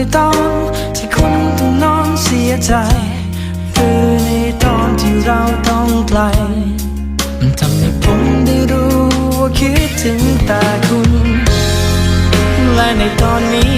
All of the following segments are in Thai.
ในตอนที่คุณต้องนอนเสียใจ คือในตอนที่เราต้องไกล มันทำให้ผมได้รู้ว่าคิดถึงแต่คุณ และในตอนนี้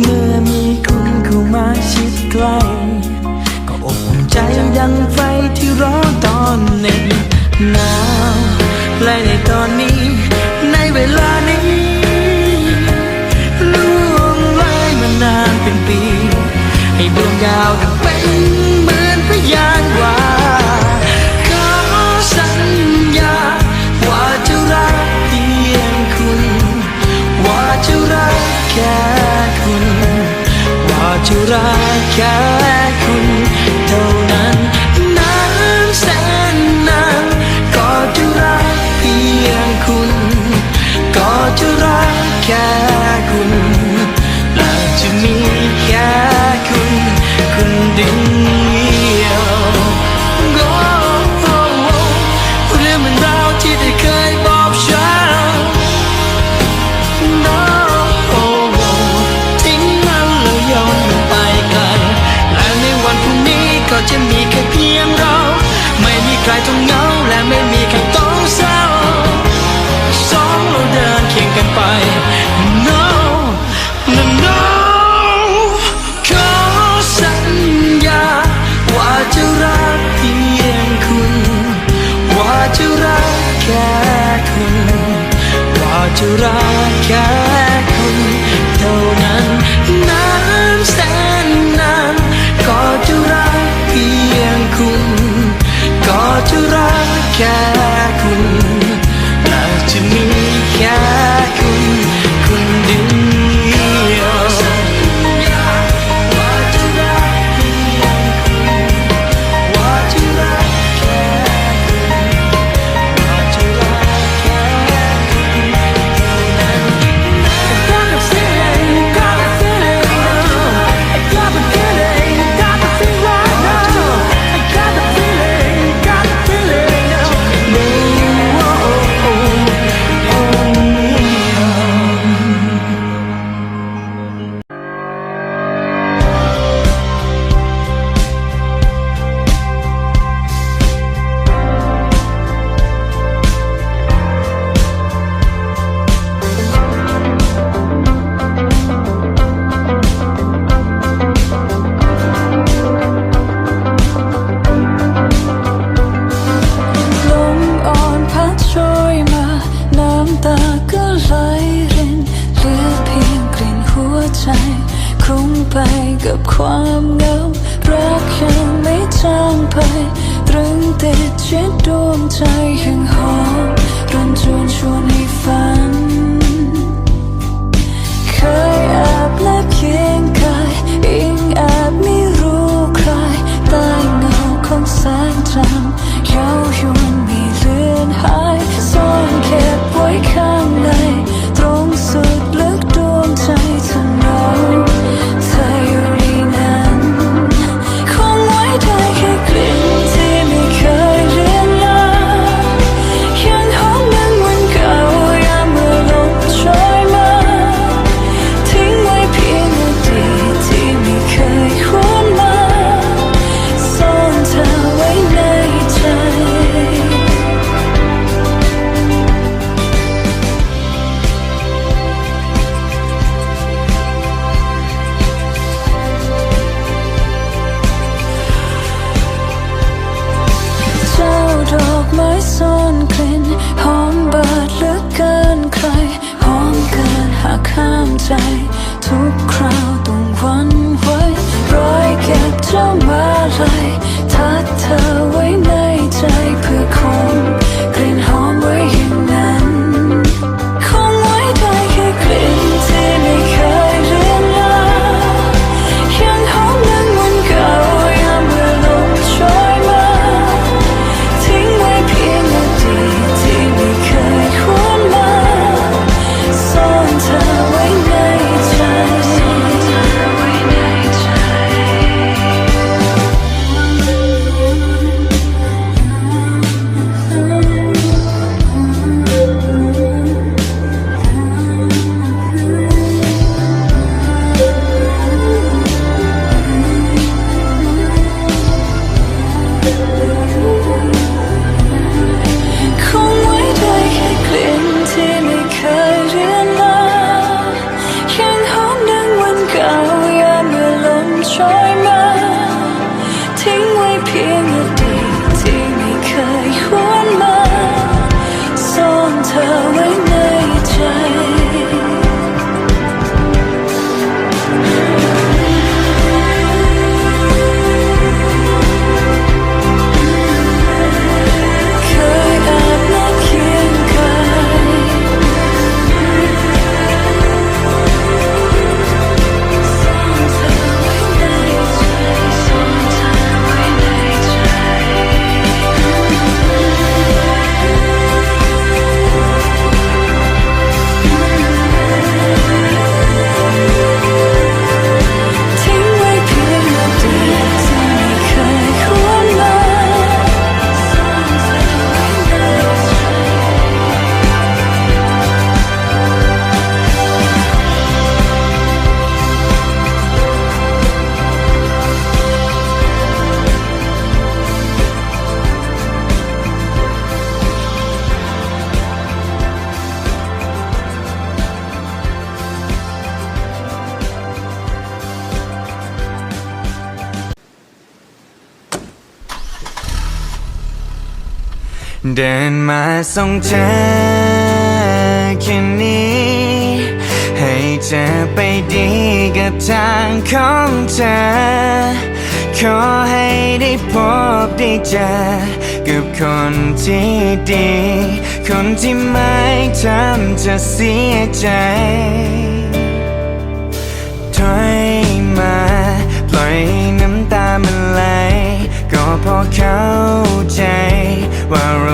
เมื่อมีคุณเข้ามาชิดใกล้ก็อบอุ่นใจยังไฟที่ร้อนตอนหนึ่งหนาวและในตอนนี้ในเวลานี้ ding แค่คุณว่จะรักแค่คุณเท่านั้นน้ำแสนนานก็จะรักเพียงคุณ ก็จะรักแค่ อกไม้ซ่อนกลิ่นหอมบาดเหลือเกินใครหอมเกินหากข้ามใจ ทุกคราวต้องวันไว้รอยเก็บเจ้ามาลายทัดเธอไว้ เดินมาส่งเธอแค่นี้ ให้เธอไปดีกับทางของเธอ ขอให้ได้พบได้เจอกับคนที่ดี คนที่ไม่ทำเธอเสียใจถอยมา ปล่อยให้น้ำตามันไหลก็พอเขา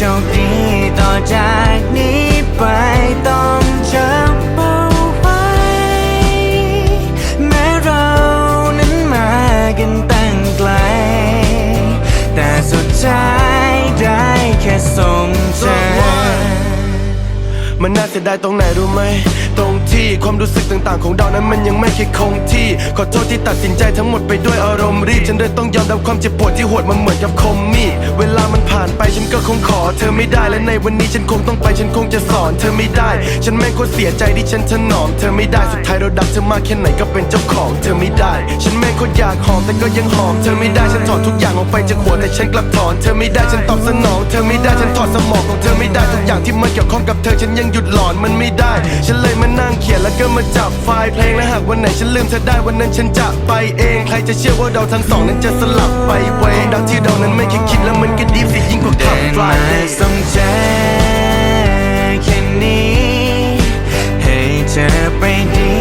โชคดีต่อจากนี้ไปต้องจำเอาไว้แม้เรานั้นมากันตั้งไกล แต่สุดท้ายได้แค่ส่งเธอมันน่าเสียดายตรงไหนรู้ไหม ตรง ที่ ความรู้สึกต่างๆ ของเรานั้นมันยังไม่เคยคงที่ ขอโทษที่ตัดสินใจทั้งหมดไปด้วยอารมณ์รีบ ฉันเลยต้องยอมรับความเจ็บปวดที่โหดมันเหมือนกับคมมีดเวลามันผ่านไปฉันก็คงขอเธอไม่ได้และในวันนี้ฉันคงต้องไปฉันคงจะสอนเธอไม่ได้ ฉันแม่งโคตรเสียใจที่ฉันถนอมเธอไม่ได้สุดท้ายเราดักเธอมากแค่ไหนก็เป็นเจ้าของเธอไม่ได้ ฉันแม่งโคตรอยากหอมแต่ก็ยังหอมเธอไม่ได้ฉันถอนทุกอย่างออกไปจากหัวแต่ฉันกลับถอนเธอไม่ได้ฉันตอบสนอง เธอไม่ได้ฉันถอดสมองของเธอไม่ได้ทุกอย่างที่มันเกี่ยวข้องกับเธอฉันยังหยุดหลอนมันไม่ได้ ฉันเลยมานั่งเขียนแล้วก็มาจับไฟล์เพลงและหากวันไหนฉันลืมเธอได้วันนั้นฉันจะไปเอง ใครจะเชื่อว่าเราทั้งสองนั้นจะสลับไปไว้ดาวที่เดานั้นไม่คิดคิดแล้วมันก็ดีสิยิ่งกว่าขับไฟสมใจแค่นี้ ให้เธอไปดี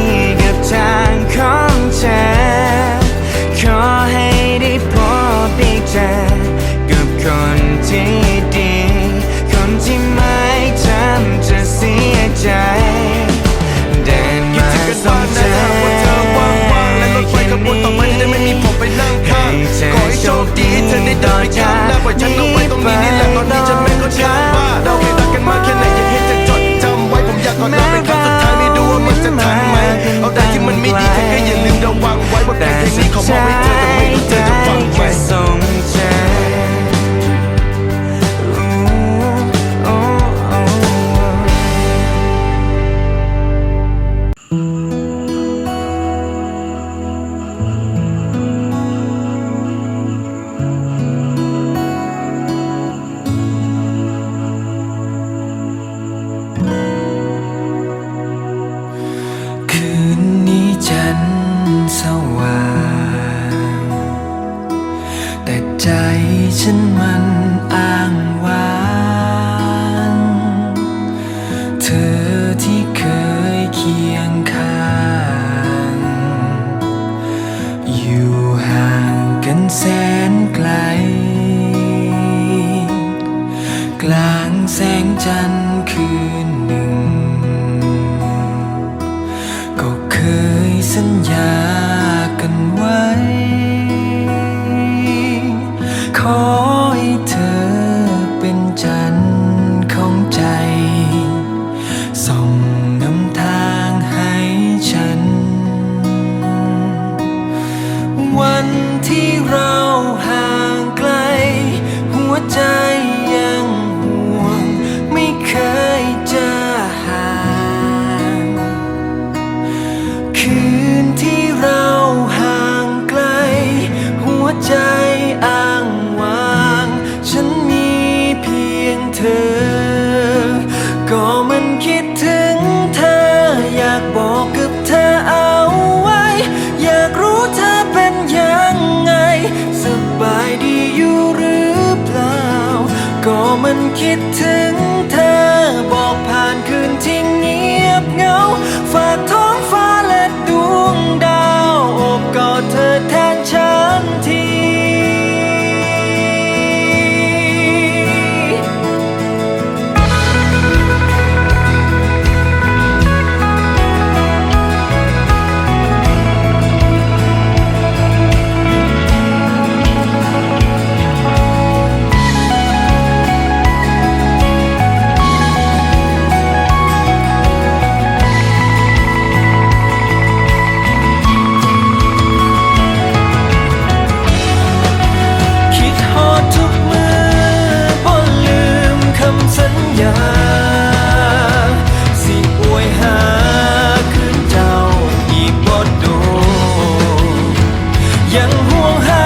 กับทางของเธอขอให้ได้พบได้เธอกับคนที่ดี คนที่ไม่ทำจะเสียใจ ขอให้โชคดีเธอได้เดินข้ามหน้าปล่อยฉันลงไปตรงนี้นี่แหละตอนนี้ฉันไม่ค่อนข้างว่าเราเคยรักกันมาแค่ไหนอยากให้เธอจดจำไว้ผมอยากกอดเธอเป็นครั้งสุดท้ายไม่ดูว่ามันจะทันไหมเอาแต่ที่มันไม่ดีเธอก็อย่าลืมระวังไว้ว่าแต่เพลงนี้ขอมอบให้เธอแต่ไม่รู้เธอ แสนไกล กลางแสงจันทร์ ที่เรา kitten 烟火